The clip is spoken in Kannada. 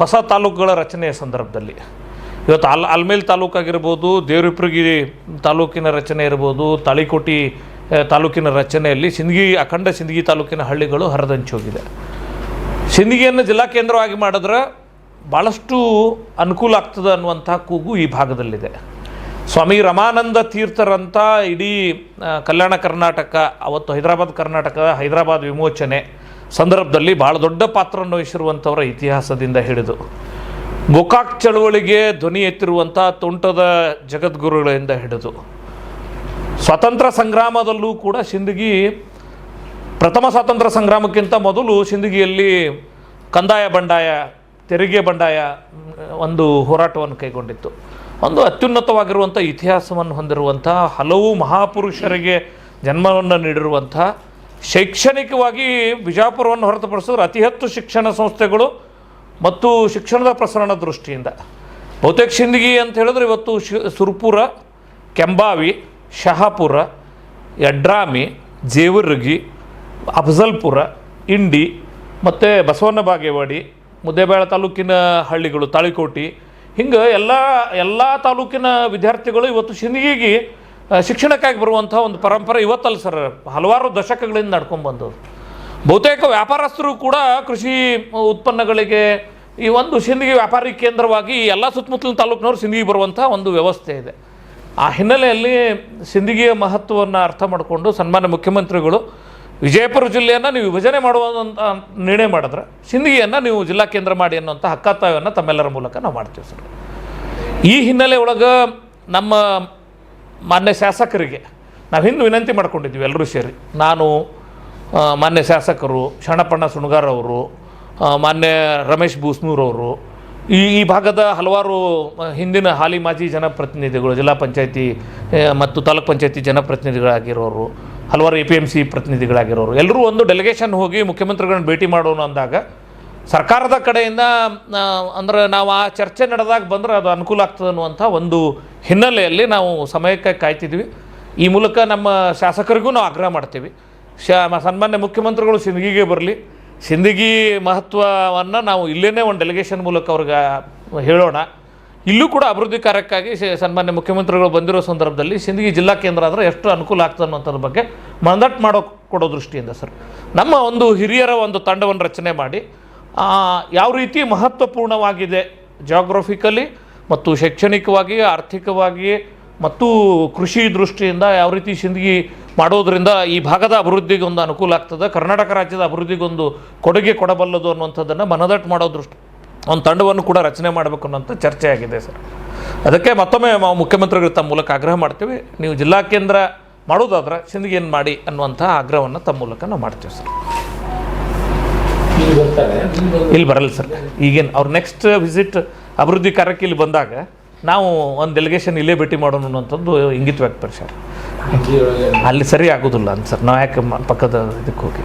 ಹೊಸ ತಾಲೂಕುಗಳ ರಚನೆಯ ಸಂದರ್ಭದಲ್ಲಿ. ಇವತ್ತು ಅಲ್, ಅಲ್ಮೇಲ್ ತಾಲೂಕಾಗಿರ್ಬೋದು, ದೇವರಿಪ್ರಗಿ ತಾಲೂಕಿನ ರಚನೆ ಇರ್ಬೋದು, ತಾಳಿಕೋಟಿ ತಾಲೂಕಿನ ರಚನೆಯಲ್ಲಿ ಸಿಂದಗಿ, ಅಖಂಡ ಸಿಂದಗಿ ತಾಲೂಕಿನ ಹಳ್ಳಿಗಳು ಹರಿದಂಚೋಗಿದೆ ಸಿಂದಗಿಯನ್ನು ಜಿಲ್ಲಾ ಕೇಂದ್ರವಾಗಿ ಮಾಡಿದ್ರೆ ಭಾಳಷ್ಟು ಅನುಕೂಲ ಆಗ್ತದೆ ಅನ್ನುವಂಥ ಕೂಗು ಈ ಭಾಗದಲ್ಲಿದೆ. ಸ್ವಾಮಿ ರಮಾನಂದ ತೀರ್ಥರಂಥ ಇಡೀ ಕಲ್ಯಾಣ ಕರ್ನಾಟಕ, ಅವತ್ತು ಹೈದರಾಬಾದ್ ಕರ್ನಾಟಕ ಹೈದರಾಬಾದ್ ವಿಮೋಚನೆ ಸಂದರ್ಭದಲ್ಲಿ ಬಹಳ ದೊಡ್ಡ ಪಾತ್ರವನ್ನು ವಹಿಸಿರುವಂಥವರ ಇತಿಹಾಸದಿಂದ ಹಿಡಿದು ಗೋಕಾಕ್ ಚಳುವಳಿಗೆ ಧ್ವನಿ ಎತ್ತಿರುವಂಥ ತುಂಟದ ಜಗದ್ಗುರುಗಳಿಂದ ಹಿಡಿದು ಸ್ವಾತಂತ್ರ್ಯ ಸಂಗ್ರಾಮದಲ್ಲೂ ಕೂಡ ಸಿಂದಗಿ ಪ್ರಥಮ ಸ್ವಾತಂತ್ರ್ಯ ಸಂಗ್ರಾಮಕ್ಕಿಂತ ಮೊದಲು ಸಿಂದಗಿಯಲ್ಲಿ ಕಂದಾಯ ಬಂಡಾಯ, ತೆರಿಗೆ ಬಂಡಾಯ ಒಂದು ಹೋರಾಟವನ್ನು ಕೈಗೊಂಡಿತ್ತು. ಒಂದು ಅತ್ಯುನ್ನತವಾಗಿರುವಂಥ ಇತಿಹಾಸವನ್ನು ಹೊಂದಿರುವಂಥ ಹಲವು ಮಹಾಪುರುಷರಿಗೆ ಜನ್ಮವನ್ನು ನೀಡಿರುವಂಥ ಶೈಕ್ಷಣಿಕವಾಗಿ ಬಿಜಾಪುರವನ್ನು ಹೊರತುಪಡಿಸಿದ್ರೆ ಅತಿ ಹೆಚ್ಚು ಶಿಕ್ಷಣ ಸಂಸ್ಥೆಗಳು ಮತ್ತು ಶಿಕ್ಷಣದ ಪ್ರಸರಣ ದೃಷ್ಟಿಯಿಂದ. ಬಹುತೇಕ ಸಿಂದಗಿ ಅಂತ ಹೇಳಿದ್ರೆ ಇವತ್ತು ಸುರ್ಪುರ, ಕೆಂಬಾವಿ, ಶಹಾಪುರ, ಯಡ್ರಾಮಿ, ಜೇವರ್ಗಿ, ಅಫಜಲ್ಪುರ, ಇಂಡಿ ಮತ್ತು ಬಸವನ ಬಾಗೇವಾಡಿ, ಮುದ್ದೇಬೇಳ ತಾಲೂಕಿನ ಹಳ್ಳಿಗಳು, ತಾಳಿಕೋಟಿ. ಹಿಂಗೆ ಎಲ್ಲ ಎಲ್ಲ ತಾಲೂಕಿನ ವಿದ್ಯಾರ್ಥಿಗಳು ಇವತ್ತು ಸಿಂದಗಿಗೆ ಶಿಕ್ಷಣಕ್ಕಾಗಿ ಬರುವಂಥ ಒಂದು ಪರಂಪರೆ ಇವತ್ತಲ್ಲ ಸರ್. ಹಲವಾರು ದಶಕಗಳಿಂದ ನಡ್ಕೊಂಡು ಬಹುತೇಕ ವ್ಯಾಪಾರಸ್ಥರು ಕೂಡ ಕೃಷಿ ಉತ್ಪನ್ನಗಳಿಗೆ ಈ ಒಂದು ಸಿಂದಗಿ ವ್ಯಾಪಾರಿ ಕೇಂದ್ರವಾಗಿ ಎಲ್ಲ ಸುತ್ತಮುತ್ತಲಿನ ತಾಲೂಕಿನವರು ಸಿಂದಗಿ ಬರುವಂಥ ಒಂದು ವ್ಯವಸ್ಥೆ ಇದೆ. ಆ ಹಿನ್ನೆಲೆಯಲ್ಲಿ ಸಿಂದಗಿಯ ಮಹತ್ವವನ್ನು ಅರ್ಥ ಮಾಡಿಕೊಂಡು ಸನ್ಮಾನ್ಯ ಮುಖ್ಯಮಂತ್ರಿಗಳು ವಿಜಯಪುರ ಜಿಲ್ಲೆಯನ್ನು ನೀವು ವಿಭಜನೆ ಮಾಡುವಂಥ ನಿರ್ಣಯ ಮಾಡಿದ್ರೆ ಸಿಂದಗಿಯನ್ನು ನೀವು ಜಿಲ್ಲಾ ಕೇಂದ್ರ ಮಾಡಿ ಅನ್ನುವಂಥ ಹಕ್ಕಾತ್ತಾಯವನ್ನು ತಮ್ಮೆಲ್ಲರ ಮೂಲಕ ನಾವು ಮಾಡ್ತೀವಿ ಸರ್. ಈ ಹಿನ್ನೆಲೆ ಒಳಗೆ ನಮ್ಮ ಮಾನ್ಯ ಶಾಸಕರಿಗೆ ನಾವು ಹಿಂದೆ ವಿನಂತಿ ಮಾಡ್ಕೊಂಡಿದ್ವಿ ಎಲ್ಲರೂ ಸೇರಿ. ನಾನು ಮಾನ್ಯ ಶಾಸಕರು ಶರಣಪ್ಪಣ್ಣ ಸುಣಗಾರ್ ಅವರು ಮಾನ್ಯ ರಮೇಶ್ ಬೂಸ್ನೂರವರು ಈ ಈ ಭಾಗದ ಹಲವಾರು ಹಿಂದಿನ ಹಾಲಿ ಮಾಜಿ ಜನಪ್ರತಿನಿಧಿಗಳು, ಜಿಲ್ಲಾ ಪಂಚಾಯತಿ ಮತ್ತು ತಾಲೂಕ್ ಪಂಚಾಯತಿ ಜನಪ್ರತಿನಿಧಿಗಳಾಗಿರೋರು, ಹಲವಾರು ಎ ಪಿ ಎಂ ಸಿ ಪ್ರತಿನಿಧಿಗಳಾಗಿರೋರು, ಎಲ್ಲರೂ ಒಂದು ಡೆಲಿಗೇಷನ್ ಹೋಗಿ ಮುಖ್ಯಮಂತ್ರಿಗಳನ್ನ ಭೇಟಿ ಮಾಡೋಣ ಅಂದಾಗ ಸರ್ಕಾರದ ಕಡೆಯಿಂದ ಅಂದರೆ ನಾವು ಆ ಚರ್ಚೆ ನಡೆದಾಗ ಬಂದರೆ ಅದು ಅನುಕೂಲ ಆಗ್ತದೆ ಅನ್ನುವಂಥ ಒಂದು ಹಿನ್ನೆಲೆಯಲ್ಲಿ ನಾವು ಸಮಯಕ್ಕೆ ಕಾಯ್ತಿದ್ವಿ. ಈ ಮೂಲಕ ನಮ್ಮ ಶಾಸಕರಿಗೂ ನಾವು ಆಗ್ರಹ ಮಾಡ್ತೀವಿ. ಶಾ ಸನ್ಮಾನ್ಯ ಮುಖ್ಯಮಂತ್ರಿಗಳು ಸಿಂದಗಿಗೆ ಬರಲಿ. ಸಿಂದಗಿ ಮಹತ್ವವನ್ನು ನಾವು ಇಲ್ಲೇ ಒಂದು ಡೆಲಿಗೇಷನ್ ಮೂಲಕ ಅವ್ರಿಗೆ ಹೇಳೋಣ. ಇಲ್ಲೂ ಕೂಡ ಅಭಿವೃದ್ಧಿ ಕಾರ್ಯಕ್ಕಾಗಿ ಸನ್ಮಾನ್ಯ ಮುಖ್ಯಮಂತ್ರಿಗಳು ಬಂದಿರೋ ಸಂದರ್ಭದಲ್ಲಿ ಸಿಂದಗಿ ಜಿಲ್ಲಾ ಕೇಂದ್ರ ಆದರೆ ಎಷ್ಟು ಅನುಕೂಲ ಆಗ್ತದೆ ಅನ್ನೋದ್ರ ಬಗ್ಗೆ ಮಂದಟ್ ಮಾಡೋ ಕೊಡೋ ದೃಷ್ಟಿಯಿಂದ ಸರ್. ನಮ್ಮ ಒಂದು ಹಿರಿಯರ ಒಂದು ತಂಡವನ್ನು ರಚನೆ ಮಾಡಿ ಯಾವ ರೀತಿ ಮಹತ್ವಪೂರ್ಣವಾಗಿದೆ ಜಾಗ್ರಫಿಕಲಿ ಮತ್ತು ಶೈಕ್ಷಣಿಕವಾಗಿ, ಆರ್ಥಿಕವಾಗಿ ಮತ್ತು ಕೃಷಿ ದೃಷ್ಟಿಯಿಂದ ಯಾವ ರೀತಿ ಸಿಂದಗಿ ಮಾಡೋದರಿಂದ ಈ ಭಾಗದ ಅಭಿವೃದ್ಧಿಗೆ ಒಂದು ಅನುಕೂಲ ಆಗ್ತದೆ, ಕರ್ನಾಟಕ ರಾಜ್ಯದ ಅಭಿವೃದ್ಧಿಗೊಂದು ಕೊಡುಗೆ ಕೊಡಬಲ್ಲದು ಅನ್ನುವಂಥದ್ದನ್ನು ಮನದಟ್ಟು ಮಾಡೋ ದೃಷ್ಟಿ, ಒಂದು ತಂಡವನ್ನು ಕೂಡ ರಚನೆ ಮಾಡಬೇಕು ಅನ್ನೋಂಥ ಚರ್ಚೆ ಆಗಿದೆ ಸರ್. ಅದಕ್ಕೆ ಮತ್ತೊಮ್ಮೆ ನಾವು ಮುಖ್ಯಮಂತ್ರಿಗಳು ತಮ್ಮ ಮೂಲಕ ಆಗ್ರಹ ಮಾಡ್ತೀವಿ, ನೀವು ಜಿಲ್ಲಾ ಕೇಂದ್ರ ಮಾಡೋದಾದ್ರೆ ಏನು ಮಾಡಿ ಅನ್ನುವಂಥ ಆಗ್ರಹವನ್ನು ತಮ್ಮ ಮೂಲಕ ನಾವು ಮಾಡ್ತೀವಿ ಸರ್. ಇಲ್ಲಿ ಬರಲ್ಲ ಸರ್. ಈಗೇನು ಅವ್ರ ನೆಕ್ಸ್ಟ್ ವಿಸಿಟ್ ಅಭಿವೃದ್ಧಿ ಕಾರ್ಯಕ್ಕೆ ಇಲ್ಲಿ ಬಂದಾಗ ನಾವು ಒಂದು ಡೆಲಿಗೇಷನ್ ಇಲ್ಲೇ ಭೇಟಿ ಮಾಡೋಣ ಅನ್ನೋಂಥದ್ದು ಇಂಗಿತ ವ್ಯಕ್ತಪಡಿಸ್ಯಾರ ಅಲ್ಲಿ ಸರಿ ಆಗೋದಿಲ್ಲ ಅಂತ ಸರ್. ನಾವು ಯಾಕೆ ಪಕ್ಕದ ಇದಕ್ಕೆ ಹೋಗಿ?